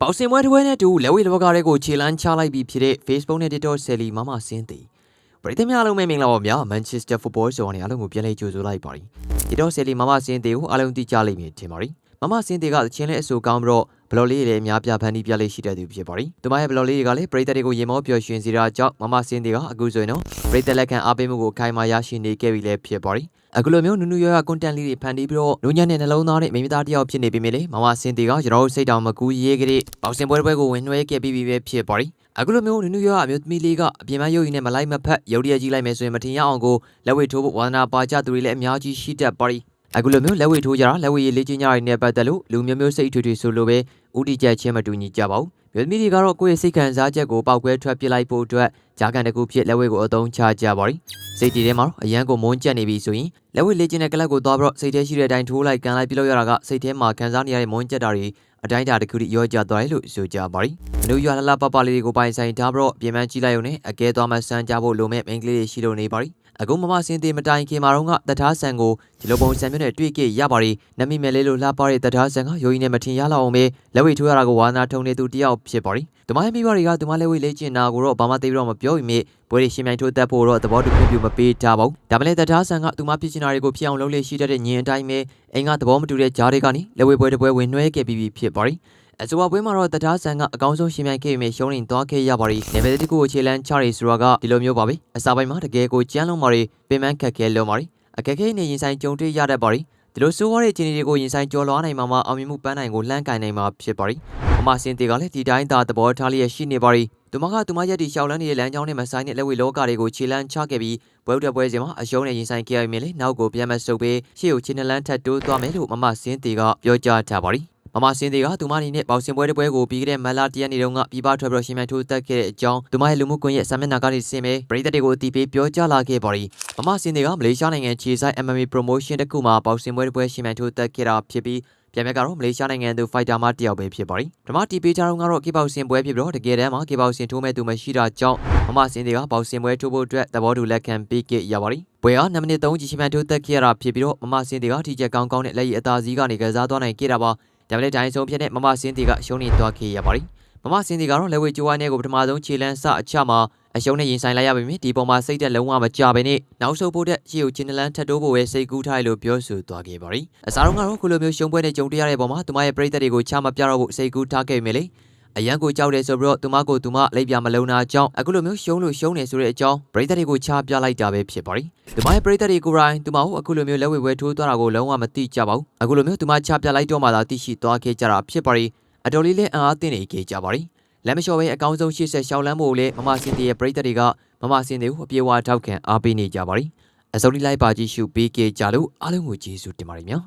ပေါစင်ပွဲတစ်ပွဲနဲ့တူလက်ဝဲတစ်ဘက်ကားတွေကိုခြေလန်းချလိုက်ပြီးဖြစ်တဲ့ Facebook နဲ့ TikTok ဆယ်လီမမစင်းသည်ပရိသတ်များအားလုံးပဲမင်္ဂလာပါဗျာ Manchester Football ဆိုကနေအားလုံးကိုပြန်လည်ကြိုဆိုလိုက်ပါရီ TikTok ဆယ်လီမမစင်းသည်ကိုအားလုံးသိကြလိမ့်မယ်ထင်ပါရီမမစင်းသည်ကသချင်းလေးအဆိုကောင်းပြီးတော့ ဘလော်လေးတွေလည်းအများပြဖန်တီးပြလေးရှိတဲ့သူဖြစ်ပါရီသူမရဲ့ဘလော်လေးတွေကလည်းပရိသတ်တွေကိုရေမောပျော်ရွှင်စေတာကြောင့်မမစင်းသည်ကအခုဆိုရင်တော့ပရိသတ်လက်ခံအားပေးမှုကိုအခိုင်အမာရရှိနေခဲ့ပြီလည်းဖြစ်ပါရီအခုလိုမျိုးနူးနူးရွရွ content လေးတွေဖန်တီးပြီးတော့လူညံ့တဲ့နှလုံးသားနဲ့မိမိသားတစ်ယောက်ဖြစ်နေပြီမေလေမမစင်းတီကကျွန်တော်တို့စိတ်တောင်မကူရေးကလေးပေါက်စင်ပွဲတစ်ပွဲကိုဝင်နှွှဲခဲ့ပြီးပြီပဲဖြစ်ပါရီအခုလိုမျိုးနူးနူးရွရွအမျိုးသမီးလေးကအပြင်မရုပ်ရည်နဲ့မလိုက်မဖက်ရုပ်ရည်ကြီးလိုက်မယ်ဆိုရင်မထင်ရအောင်ကိုလက်ဝဲထိုးဖို့ဝါသနာပါကြသူတွေလည်းအများကြီးရှိတတ်ပါရီ အခုလိုမျိုးလက်ဝဲထိုးကြတာလက်ဝဲရည်လေးချင်းကြရတဲ့ပတ်သက်လို့လူမျိုးမျိုးစိတ်ထွေထွေဆိုလိုပဲဥတီချက်ချင်းမတူညီကြပါဘူးမြို့သမီးတွေကတော့ကိုယ့်ရဲ့စိတ်ခံစားချက်ကိုပောက်ကွဲထွက်ပစ်လိုက်ဖို့အတွက်ဂျာကန်တစ်ခုဖြစ်လက်ဝဲကိုအသုံးချကြပါရီစိတ်တည်ထဲမှာတော့အရန်ကိုမုန်းကြက်နေပြီဆိုရင်လက်ဝဲလေးချင်းတဲ့ကလပ်ကိုသွားပြီးတော့စိတ်ထဲရှိတဲ့အတိုင်းထိုးလိုက်ကန်လိုက်ပြလို့ရတာကစိတ်ထဲမှာခံစားနေရတဲ့မုန်းကြက်တာတွေအတိုင်းအတာတစ်ခုထိရောကြသွားတယ်လို့ဆိုကြပါရီအ လူရွာလှလှပပလေးတွေကိုပိုင်ဆိုင်ထားပြီးတော့ပြင်ပန်းကြည့်လိုက်ုံနဲ့အကဲသွားမှစမ်းကြဖို့လိုမဲ့မိန်းကလေးတွေရှိလို့နေပါရီအခုမမစင်းသေးမတိုင်ခင်မှာတော့ကတထားဆန်ကိုဒီလိုပုံစံမျိုးနဲ့တွေ့ခဲ့ရပါရီနမီမဲလေးလိုလှပတဲ့တထားဆန်ကရိုးရင်းနဲ့မထင်ရလောက်အောင်ပဲလက်ဝဲထိုးရတာကိုဝါနာထုံနေသူတယောက်ဖြစ်ပါရီသူမရဲ့မိဘတွေကသူမလက်ဝဲလေးကျင်နာကိုတော့ဘာမှသိပြီးတော့မပြောရင်မြေပွဲတွေရှင်မြိုင်ထိုးတက်ဖို့တော့သဘောတူခွင့်ပြုမပေးကြပါဘူးဒါမလဲတထားဆန်ကသူမဖြစ်ချင်တာတွေကိုဖြစ်အောင်လုပ်လေရှိတတ်တဲ့ညင်အတိုင်းပဲအိမ်ကသဘောမတူတဲ့ဂျားတွေကနေလက်ဝဲပွဲတစ်ပွဲဝင်နှွှဲခဲ့ပြီးဖြစ်ပါရီ အဆိုပါပွဲမှာတော့တထားဆန်ကအကောင်းဆုံးရှင်မြိုင်ခဲ့ပေမဲ့ရှုံးနေသွားခဲ့ရပါရီနေဗယ်တစ်ကိုအခြေလန်းချရီဆိုတာကဒီလိုမျိုးပါပဲအစာပိုင်းမှာတကယ်ကိုကြမ်းလုံးပါရီပင်မခက်ခဲလုံးပါရီအခက်ခဲနေရင်ဆိုင်ကြုံတွေ့ရတတ်ပါရီဒီလိုဆိုးရတဲ့အခြေအနေတွေကိုရင်ဆိုင်ကျော်လွှားနိုင်မှာမှအောင်မြင်မှုပန်းနိုင်ကိုလှမ်းကင်နိုင်မှာဖြစ်ပါရီမမစင်တေကလည်းဒီတိုင်းသာသဘောထားလျက်ရှိနေပါရီသူမကသူမရက်တီရှောက်လန်းနေတဲ့လမ်းကြောင်းနဲ့မဆိုင်တဲ့လက်ဝဲလောကတွေကိုခြေလန်းချခဲ့ပြီးဘွဲဥတပွဲစဉ်မှာအရှုံးနဲ့ရင်ဆိုင်ခဲ့ရမယ်လေနောက်ကိုပြန်မဆုပ်ပေးရှေ့ကိုခြေနှလန်းထပ်တိုးသွားမယ်လို့မမစင်တေကပြောကြားထားပါရီ မမစင်းသေးကသူမအနေနဲ့ပေါင်စင်ပွဲတစ်ပွဲကိုပြီးခဲ့တဲ့မလာတရက်နေ့တုန်းကပြည်ပထွက်ပြီးတော့ရှင်မြန်ထိုးတက်ခဲ့တဲ့အကြောင်းသူမရဲ့လူမှုကွန်ရက်စာမျက်နှာကနေဆင်ပဲပရိသတ်တွေကိုအတီးပေးပြောကြားလာခဲ့ပါရီမမစင်းသေးကမလေးရှားနိုင်ငံခြေဆိုင် MMA promotion တစ်ခုမှာပေါင်စင်ပွဲတစ်ပွဲရှင်မြန်ထိုးတက်ခဲ့တာဖြစ်ပြီးပြန်မြက်ကတော့မလေးရှားနိုင်ငံသူဖိုက်တာမတယောက်ပဲဖြစ်ပါရီဓမ္မတီပေးကြတော့ကတော့ကေပေါစင်ပွဲဖြစ်ပြီးတော့တကယ်တမ်းမှာကေပေါစင်ထိုးမဲ့သူမရှိတာကြောင့်မမစင်းတွေကပေါစင်ပွဲထိုးဖို့အတွက်သဘောတူလက်ခံပေးခဲ့ရပါရီပွဲက2မိနစ်3ကြီးရှင်မြန်ထိုးတက်ခဲ့ရတာဖြစ်ပြီးတော့မမစင်းတွေကထိချက်ကောင်းကောင်းနဲ့လက်ရည်အသာစီးကနေကစားသွားနိုင်ခဲ့တာပါ ဒါပေမဲ့တိုင်းဆုံးဖြစ်တဲ့မမစင်းတီကရှုံးနေသွားခဲ့ရပါရီမမစင်းတီကတော့လက်ဝဲကြိုးဝိုင်းနဲ့ကိုပထမဆုံးခြေလန်းစအချမှာအရှုံးနဲ့ရင်ဆိုင်လိုက်ရပါပြီဒီပုံမှာစိတ်သက်လုံးဝမကြပဲနဲ့နောက်ဆုတ်ဖို့တဲ့ရှေ့ကိုချင်းနလန်းထပ်တိုးဖို့ပဲစိတ်ကူးထားလို့ပြောဆိုသွားခဲ့ပါရီအစားတော့ကတော့ခုလိုမျိုးရှုံးပွဲနဲ့ကြုံတွေ့ရတဲ့ပုံမှာသူမရဲ့ပရိသတ်တွေကိုချမပြတော့ဖို့စိတ်ကူးထားခဲ့မိလေ အရန်ကိုကြောက်တယ်ဆိုပြီးတော့သူမကိုသူမလိုက်ပြမလုံနာအကြောင်းအခုလိုမျိုးရှုံးလို့ရှုံးနေဆိုတဲ့အကြောင်းပရိသတ်တွေကိုချပြလိုက်တာပဲဖြစ်ပါရီသူမရဲ့ပရိသတ်တွေကိုယ်တိုင်သူမကိုအခုလိုမျိုးလက်ဝဲဝဲထိုးသွားတာကိုလုံးဝမသိကြပါဘူးအခုလိုမျိုးသူမချပြလိုက်တော့မှသာသိရှိသွားခဲ့ကြတာဖြစ်ပါရီအတော်လေးလည်းအံအားသင့်နေခဲ့ကြပါရီလက်မလျှော်ပဲအကောင်းဆုံးရှေ့ဆက်ရှောက်လန်းဖို့လည်းမမစင်တီရဲ့ပရိသတ်တွေကမမစင်တီကိုအပြေအဝထောက်ခံအားပေးနေကြပါရီအစုံလိုက်ပါကြည့်ရှုပေးကြလို့အားလုံးကိုကျေးဇူးတင်ပါတယ်များ